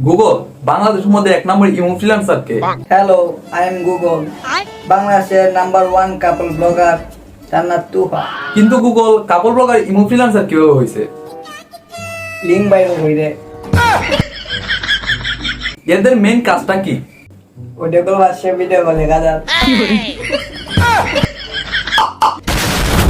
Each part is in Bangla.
গুগল বাংলাদেশের মধ্যে এক নম্বর ইনফ্লুয়েন্সার কে হ্যালো আই এম গুগল বাংলাদেশের number one couple blogger Jannat Tuha কিন্তু গুগল কাপড় ব্লগার ইনফ্লুয়েন্সার কীভাবে হয়েছে লিঙ্ক বাইরে হইরে এদের মেইন কাজটা কি? ভিডিও কল আসছে ভিডিও কলে গাজার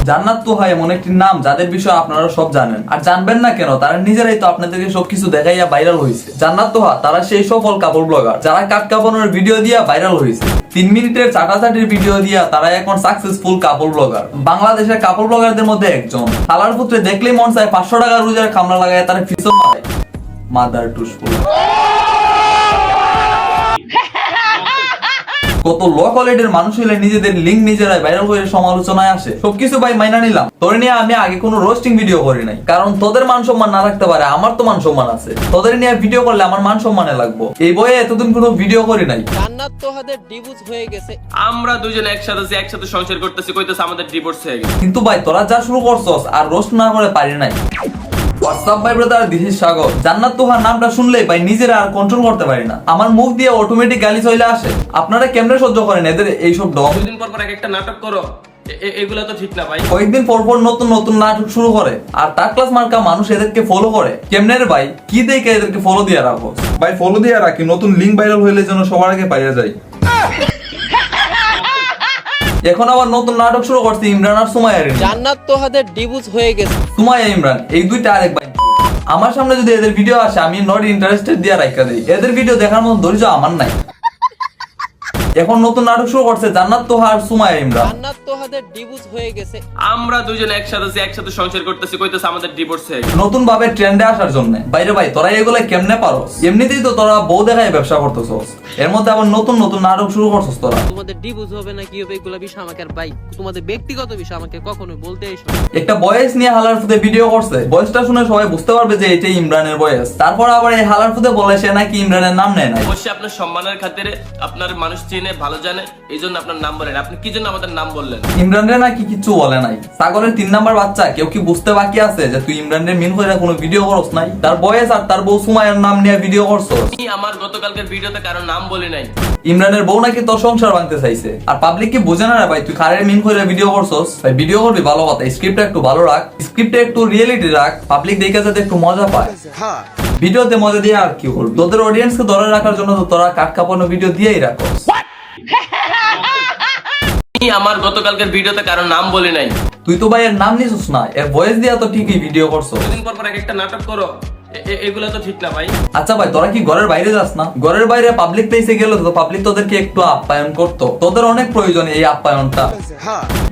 জান্নাত তো হয় এমন একটি নাম, যাদের বিষয়ে আপনারা সব জানেন। আর জানবেন না কেন, তারা নিজেরাই তো আপনাদেরকে সবকিছু দেখাইয়া ভাইরাল হয়েছে জান্নাত তোহা তারা সেই সফল কাপড় ব্লগার যারা কাট কাপানোর ভিডিও দিয়া ভাইরাল হয়েছে তিন মিনিটের চাটাচাটির ভিডিও দিয়া তারা এখন সাকসেসফুল কাপড় ব্লগার বাংলাদেশের কাপড় ব্লগারদের মধ্যে একজন। হালার পুত্রে দেখলেই মন চায় পাঁচশো টাকা রোজার খামলা লাগায় তারা ফিসও মারে মাদার টুসপুর কত লো কোয়ালিটির মানুষ হইলে নিজেদের লিঙ্ক নিজেরাই ভাইরাল করে সমালোচনায় আসে? সবকিছু ভাই মাইনা নিলাম। তোর নিয়ে আমি আগে কোনো রোস্টিং ভিডিও করি নাই। কারণ তোদের মান সম্মান না রাখতে পারে আমার তো মান সম্মান আছে। তোদের নিয়ে ভিডিও করলে আমার মান সম্মানে লাগবো। এই বইয়ে এতদিন কোনো ভিডিও করি নাই। জান্নাত তোহাদের ডিভোর্স হয়ে গেছে। আমরা দুজনে একসাথে আছি, একসাথে সংসার করতেছি কইতেছে আমাদের ডিভোর্স হয়ে গেছে। কিন্তু ভাই তোরা যা শুরু করছস আর রোস্ট না করে পারি নাই। হোয়াটসঅ্যাপ ভাই ব্রাদার দিস ইজ সাগর জান্নাত তোহার নামটা শুনলেই ভাই নিজেরা আর কন্ট্রোল করতে পারি না। আমার মুখ দিয়ে অটোমেটিক গালি চলে আসে। আপনারা কেমনে সহ্য করেন এদের এইসব ডগ দুদিন পর পর এক একটা নাটক করো। এ- এ- এগুলা তো ঠিক না ভাই। কয়েকদিন পর পর নতুন নতুন নাটক শুরু করে। আর তার ক্লাস মার্কা মানুষ এদেরকে ফলো করে। কেমনে রে ভাই? কি দেখে এদেরকে ফলো দিয়ে রাখো ভাই ফলো দিয়ে রাখি। নতুন লিঙ্ক ভাইরাল হইলে যেন সবার আগে পাইয়া যায় এখন আবার নতুন নাটক শুরু করছে ইমরান আর সুমাইয়া জান্নাত তোহাদের ডিভোর্স হয়ে গেছে। সুমাইয়া ইমরান এই দুইটা আরেক ভাই। আমার সামনে যদি এদের ভিডিও আসে আমি নট ইন্টারেস্টেড দিয়ে রাখা দিই। এদের ভিডিও দেখার মতো ধৈর্য আমার নাই। এখন নতুন নাটক শুরু করছে জান্নাত তোহার সুমাইয়া ইমরান। জান্নাত তোহাদের ডিভোর্স হয়ে গেছে। আমরা দুজনে একসাথে আছি, একসাথে সংসার করতেছি কইতেছে আমাদের ডিভোর্স হয়ে গেছে। নতুন ভাবে ট্রেন্ডে আসার জন্য। বাইরে ভাই তোরা এগুলো কেমনে পারো এমনিতেই তো তোরা বউ দেখায় ব্যবসা করতেছস। এর মধ্যে আবার নতুন নতুন নাটক শুরু করছস তোরা। তোমাদের ডিভোর্স হবে না কি হবে এগুলো বিষয় আমাকে আর ভাই তোমাদের ব্যক্তিগত বিষয় আমাকে কখনোই বলতে এসো না। একটা বয়েস নিয়ে হালার ফুদে ভিডিও করছে। বয়েসটা শুনে সবাই বুঝতে পারবে যে এটাই ইমরানের বয়েস। তারপর আবার এই হালার ফুদে বলে সে নাকি ইমরানের নাম নেয় না অবশ্যই আপনার সম্মানের খাতিরে আপনার মানুষ চিনে ভালো জানে এই জন্য আপনার নাম বলেন। আপনি কি জন্য আমাদের নাম বললেন? ইমরানের নাকি কিছু বলে নাই। সাগরের তিন নাম্বার বাচ্চা কেউ কি বুঝতে বাকি আছে যে তুই ইমরানের মিন করে কোনো ভিডিও করস নাই? তার বয়েস আর তার বউ সুমায়ের নাম নিয়ে ভিডিও করছস। আমি আমার গতকালকের ভিডিওতে কারও নাম বলি নাই। ইমরানের বউ নাকি তোর সংসার ভাঙতে চাইছে? আর পাবলিক কি বোঝে না রে ভাই তুই কারের মিন করে ভিডিও করছস? ভাই ভিডিও করবি ভালো কথা স্ক্রিপ্টটা একটু ভালো রাখ স্ক্রিপ্টে একটু রিয়েলিটি রাখ পাবলিক দেখে যাতে একটু মজা পায়। ভিডিওতে মজা দিয়ে আর কি করবি? তোদের অডিয়েন্সকে ধরে রাখার জন্য তো তোরা কাট কাপানো ভিডিও দিয়েই রাখো আমার গতকালকের ভিডিওতে কারও নাম বলি নাই। তুই তো ভাই এর নাম নিছিস না এর ভয়েস দিয়া তো ঠিকই ভিডিও করছ দুদিন পর পর এক একটা নাটক করো এ- এ- তো ঠিক না ভাই। আচ্ছা ভাই তোরা কি ঘরের বাইরে যাস না? ঘরের বাইরে পাবলিক প্লেসে গেলে তো পাবলিক তোদেরকে একটু আপ্যায়ন করতো। তোদের অনেক প্রয়োজন এই আপ্যায়নটা।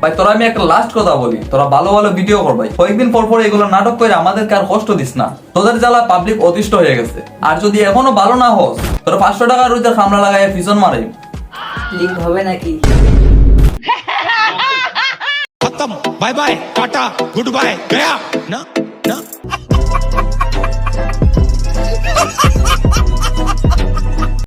ভাই তোরা আমি একটা লাস্ট কথা বলি তোরা ভালো ভালো ভিডিও কর ভাই। কয়েকদিন পর পর এগুলো নাটক করে আমাদেরকে আর কষ্ট দিস না। তোদের জ্বালা পাবলিক অতিষ্ঠ হয়ে গেছে। আর যদি এখনও ভালো না হোস তোরা পাঁচশো টাকা রুইতে খামলা লাগাই পিছন মারে लिंक होवे ना कि। खत्म। Bye bye tata good bye गया। ना?